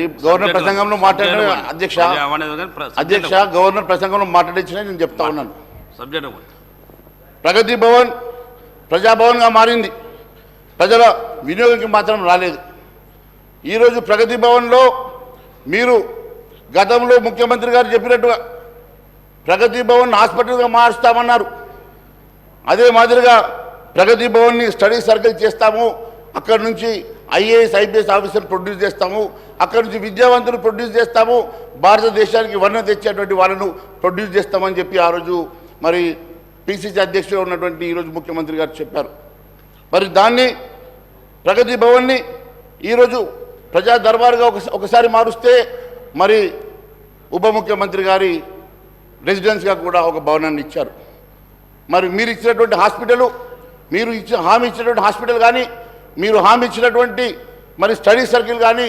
Governor ప్రసంగంలో మాట్లాడిన అధ్యక్ష అధ్యక్ష గవర్నర్ ప్రసంగంలో మాట్లాడించిన నేను చెప్తా ఉన్నాను. సబ్జెక్ట్. ప్రగతి భవన్ ప్రజాభవన్గా మారింది. ప్రజల వినియోగంకి మాత్రం రాలేదు. ఈరోజు ప్రగతి భవన్లో మీరు గతంలో ముఖ్యమంత్రి గారు చెప్పినట్టుగా ప్రగతి భవన్ హాస్పిటల్గా మారుస్తామన్నారు. అదే మాదిరిగా ప్రగతి భవన్ని స్టడీ సర్కిల్ చేస్తాము. అక్కడ నుంచి ఐఏఎస్ ఐపీఎస్ ఆఫీసర్ ప్రొడ్యూస్ చేస్తాము. అక్కడి నుంచి విద్యావంతులు ప్రొడ్యూస్ చేస్తాము. భారతదేశానికి వర్ణ తెచ్చేటువంటి వాళ్ళను ప్రొడ్యూస్ చేస్తామని చెప్పి ఆ రోజు మరి పిసిసి అధ్యక్షుడు ఉన్నటువంటి ఈరోజు ముఖ్యమంత్రి గారు చెప్పారు. మరి దాన్ని ప్రగతి భవన్ని ఈరోజు ప్రజా దర్బారుగా ఒకసారి మారుస్తే మరి ఉప ముఖ్యమంత్రి గారి రెసిడెన్స్గా కూడా ఒక భవనాన్ని ఇచ్చారు. మరి మీరు ఇచ్చినటువంటి హాస్పిటల్ మీరు ఇచ్చిన హామీ ఇచ్చినటువంటి హాస్పిటల్ కానీ మీరు హామీ ఇచ్చినటువంటి మరి స్టడీ సర్కిల్ కానీ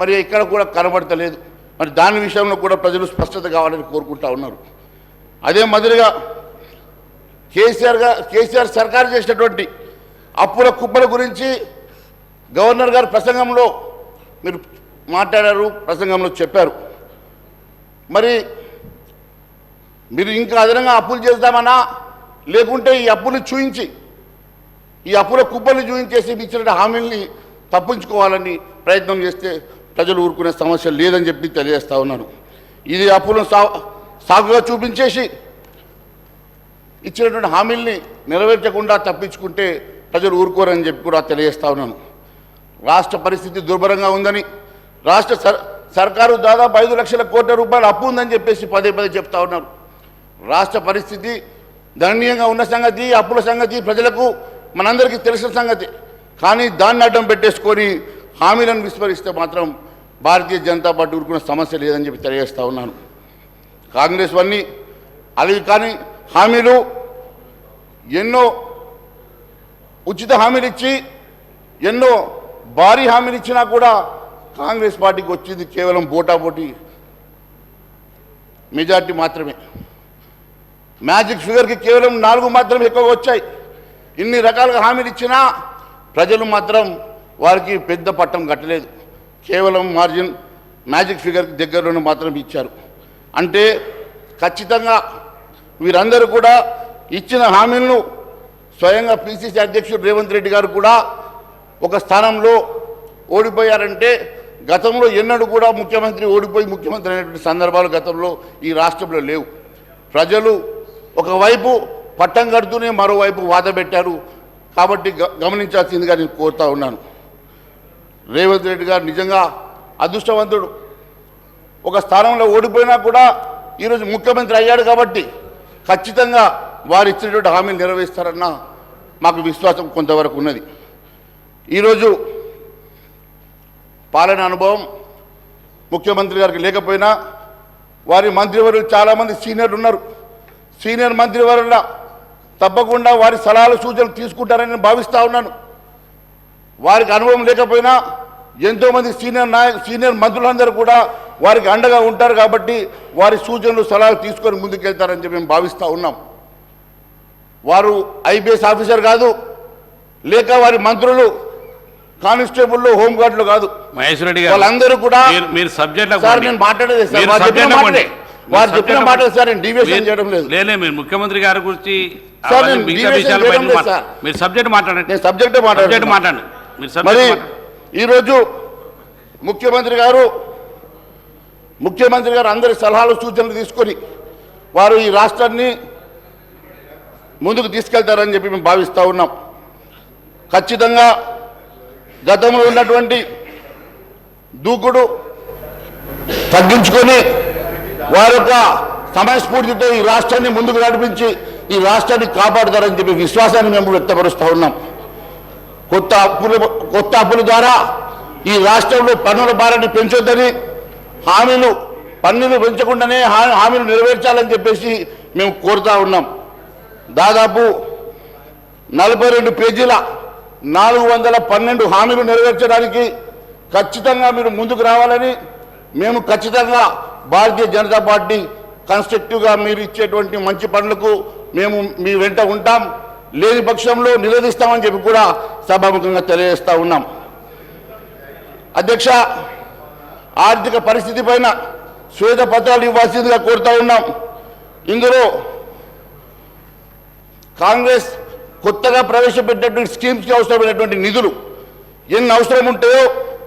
మరి ఎక్కడ కూడా కనబడతలేదు. మరి దాని విషయంలో కూడా ప్రజలు స్పష్టత కావాలని కోరుకుంటా ఉన్నారు. అదే మాదిరిగా కేసీఆర్గా కేసీఆర్ సర్కారు చేసినటువంటి అప్పుల కుప్పల గురించి గవర్నర్ గారు ప్రసంగంలో మీరు మాట్లాడారు ప్రసంగంలో చెప్పారు. మరి మీరు ఇంకా అదనంగా అప్పులు చేద్దామనా లేకుంటే ఈ అప్పులు చూయించి ఈ అప్పుల కుప్పల్ని చూపించేసి మీ ఇచ్చిన హామీల్ని తప్పించుకోవాలని ప్రయత్నం చేస్తే ప్రజలు ఊరుకునే సమస్య లేదని చెప్పి తెలియజేస్తా ఉన్నాను. ఇది అప్పులను సా సాగుగా చూపించేసి ఇచ్చినటువంటి హామీల్ని నెరవేర్చకుండా తప్పించుకుంటే ప్రజలు ఊరుకోరని చెప్పి కూడా తెలియజేస్తా ఉన్నాను. రాష్ట్ర పరిస్థితి దుర్భరంగా ఉందని రాష్ట్ర సర్ సర్కారు దాదాపు ఐదు లక్షల కోట్ల రూపాయలు అప్పు ఉందని చెప్పేసి పదే పదే చెప్తా ఉన్నారు రాష్ట్ర పరిస్థితి దయనీయంగా ఉన్న సంగతి అప్పుల సంగతి ప్రజలకు మనందరికీ తెలిసిన సంగతి. కానీ దాన్ని అడ్డం పెట్టేసుకొని హామీలను విస్మరిస్తే మాత్రం భారతీయ జనతా పార్టీ ఊరుకున్న సమస్య లేదని చెప్పి తెలియజేస్తా ఉన్నాను. కాంగ్రెస్ వన్నీ అలాగే కానీ హామీలు ఎన్నో ఉచిత హామీలు ఇచ్చి ఎన్నో భారీ హామీలు ఇచ్చినా కూడా కాంగ్రెస్ పార్టీకి వచ్చింది కేవలం పోటాపోటీ మెజార్టీ మాత్రమే. మ్యాజిక్ ఫిగర్కి కేవలం నాలుగు మాత్రమే ఎక్కువగా వచ్చాయి. ఇన్ని రకాలుగా హామీలు ఇచ్చినా ప్రజలు మాత్రం వారికి పెద్ద పట్టం కట్టలేదు. కేవలం మార్జిన్ మ్యాజిక్ ఫిగర్ దగ్గరలోనే మాత్రం ఇచ్చారు. అంటే ఖచ్చితంగా వీరందరూ కూడా ఇచ్చిన హామీలను స్వయంగా పిసిసి అధ్యక్షుడు రేవంత్ రెడ్డి గారు కూడా ఒక స్థానంలో ఓడిపోయారంటే గతంలో ఎన్నడూ కూడా ముఖ్యమంత్రి ఓడిపోయి ముఖ్యమంత్రి అయినటువంటి సందర్భాలు గతంలో ఈ రాష్ట్రంలో లేవు. ప్రజలు ఒకవైపు పట్టం కడుతూనే మరోవైపు వాద పెట్టారు. కాబట్టి గ- గమనించాల్సిందిగా నేను కోరుతా ఉన్నాను. రేవంత్ రెడ్డి గారు నిజంగా అదృష్టవంతుడు. ఒక స్థానంలో ఓడిపోయినా కూడా ఈరోజు ముఖ్యమంత్రి అయ్యాడు కాబట్టి ఖచ్చితంగా వారు ఇచ్చినటువంటి హామీలు నెరవేరుస్తారన్న మాకు విశ్వాసం కొంతవరకు ఉన్నది. ఈరోజు పాలన అనుభవం ముఖ్యమంత్రి గారికి లేకపోయినా వారి మంత్రివర్యులు చాలామంది సీనియర్లు ఉన్నారు. సీనియర్ మంత్రివర్యుల తప్పకుండా వారి సలహాలు సూచనలు తీసుకుంటారని నేను భావిస్తూ ఉన్నాను. వారికి అనుభవం లేకపోయినా ఎంతోమంది సీనియర్ నాయ సీనియర్ మంత్రులందరూ కూడా వారికి అండగా ఉంటారు కాబట్టి వారి సూచనలు సలహాలు తీసుకొని ముందుకెళ్తారని చెప్పి మేము భావిస్తూ ఉన్నాం. వారు ఐపీఎస్ ఆఫీసర్ కాదు లేక వారి మంత్రులు కానిస్టేబుల్ హోంగార్డులు కాదు. మహేష్ రెడ్డి గారు వాళ్ళందరూ కూడా మీరు- సబ్జెక్ట్ సార్ నేను మాట్లాడేది వారు చెప్పిన మాటలే సార్ నేను డివియేషన్ చేయడం లేదు. లేలే మీరు ముఖ్యమంత్రి గారి గురించి లేదు. మీరు సబ్జెక్ట్ మాట్లాడండి. నేను సబ్జెక్టే మాట్లాడుతున్నా మాట్లాడండి. మీరు మాట్లాడండి. ఈరోజు ముఖ్యమంత్రి గారు ముఖ్యమంత్రి గారు అందరి సలహాలు సూచనలు తీసుకొని వారు ఈ రాష్ట్రాన్ని ముందుకు తీసుకెళ్తారని చెప్పి మేము భావిస్తూ ఉన్నాం. ఖచ్చితంగా గతంలో ఉన్నటువంటి దూకుడు తగ్గించుకొని వారి యొక్క సమయస్ఫూర్తితో ఈ రాష్ట్రాన్ని ముందుకు నడిపించి ఈ రాష్ట్రాన్ని కాపాడుతారని చెప్పి విశ్వాసాన్ని మేము వ్యక్తపరుస్తూ ఉన్నాం. కొత్త అప్పులు కొత్త అప్పుల ద్వారా ఈ రాష్ట్రంలో పన్నుల భారాన్ని పెంచొద్దని హామీలు పన్నులు పెంచకుండానే హామీలు నెరవేర్చాలని చెప్పేసి మేము కోరుతా ఉన్నాం. దాదాపు నలభై రెండు పేజీల నాలుగు వందల పన్నెండు హామీలు నెరవేర్చడానికి ఖచ్చితంగా మీరు ముందుకు రావాలని మేము ఖచ్చితంగా భారతీయ జనతా పార్టీ కన్స్ట్రక్టివ్గా మీరు ఇచ్చేటువంటి మంచి పనులకు మేము మీ వెంట ఉంటాం. లేని పక్షంలో నిరోధిస్తామని చెప్పి కూడా సభాముఖంగా తెలియజేస్తా ఉన్నాం. అధ్యక్ష ఆర్థిక పరిస్థితి పైన శ్వేతపత్రాలు ఇవ్వాల్సిందిగా కోరుతా ఉన్నాం. ఇందులో కాంగ్రెస్ కొత్తగా ప్రవేశపెట్టినటువంటి స్కీమ్స్కి అవసరమైనటువంటి నిధులు ఎన్ని అవసరం ఉంటాయో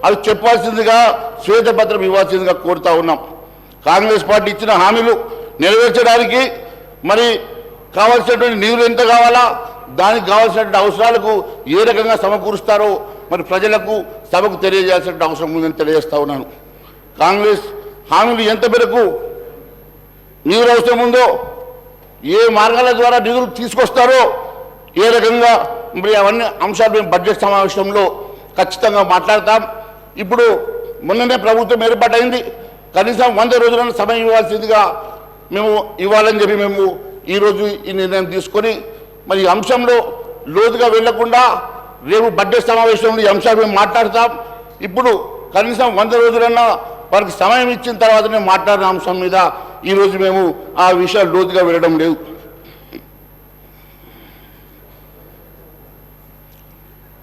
అవి చెప్పాల్సిందిగా శ్వేతపత్రం ఇవ్వాల్సిందిగా కోరుతా ఉన్నాం. కాంగ్రెస్ పార్టీ ఇచ్చిన హామీలు నెరవేర్చడానికి మరి కావాల్సినటువంటి నిధులు ఎంత కావాలా? దానికి కావాల్సినటువంటి అవసరాలకు ఏ రకంగా సమకూరుస్తారో మరి ప్రజలకు సభకు తెలియజేయాల్సిన అవసరం ఉందని తెలియజేస్తా ఉన్నాను. కాంగ్రెస్ హామీలు ఎంత మేరకు నిధులు అవసరం ఉందో ఏ మార్గాల ద్వారా నిధులు తీసుకొస్తారో ఏ రకంగా మరి అవన్నీ అంశాలు మేము బడ్జెట్ సమావేశంలో ఖచ్చితంగా మాట్లాడతాం. ఇప్పుడు మొన్ననే ప్రభుత్వం ఏర్పాటైంది. కనీసం వంద రోజులను సమయం ఇవ్వాల్సిందిగా మేము ఇవ్వాలని చెప్పి మేము ఈరోజు ఈ నిర్ణయం తీసుకొని మరి ఈ అంశంలో లోతుగా వెళ్ళకుండా రేపు బడ్జెట్ సమావేశంలో ఈ అంశాలు మేము మాట్లాడతాం. ఇప్పుడు కనీసం వంద రోజులన్నా వారికి సమయం ఇచ్చిన తర్వాతనే మాట్లాడిన అంశం మీద ఈరోజు మేము ఆ విషయాలు లోతుగా వెళ్ళడం లేదు.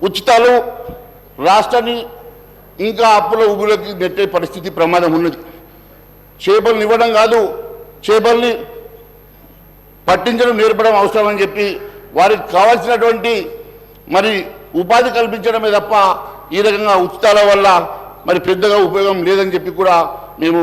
ఉచితాలు రాష్ట్రాన్ని ఇంకా అప్పుల ఉగులకి నెట్టే పరిస్థితి ప్రమాదం ఉన్నది. చేపలను ఇవ్వడం కాదు చేపల్ని పట్టించడం నేర్పడం అవసరమని చెప్పి వారికి కావాల్సినటువంటి మరి ఉపాధి కల్పించడమే తప్ప ఈ రకంగా ఉచితాల వల్ల మరి పెద్దగా ఉపయోగం లేదని చెప్పి కూడా మేము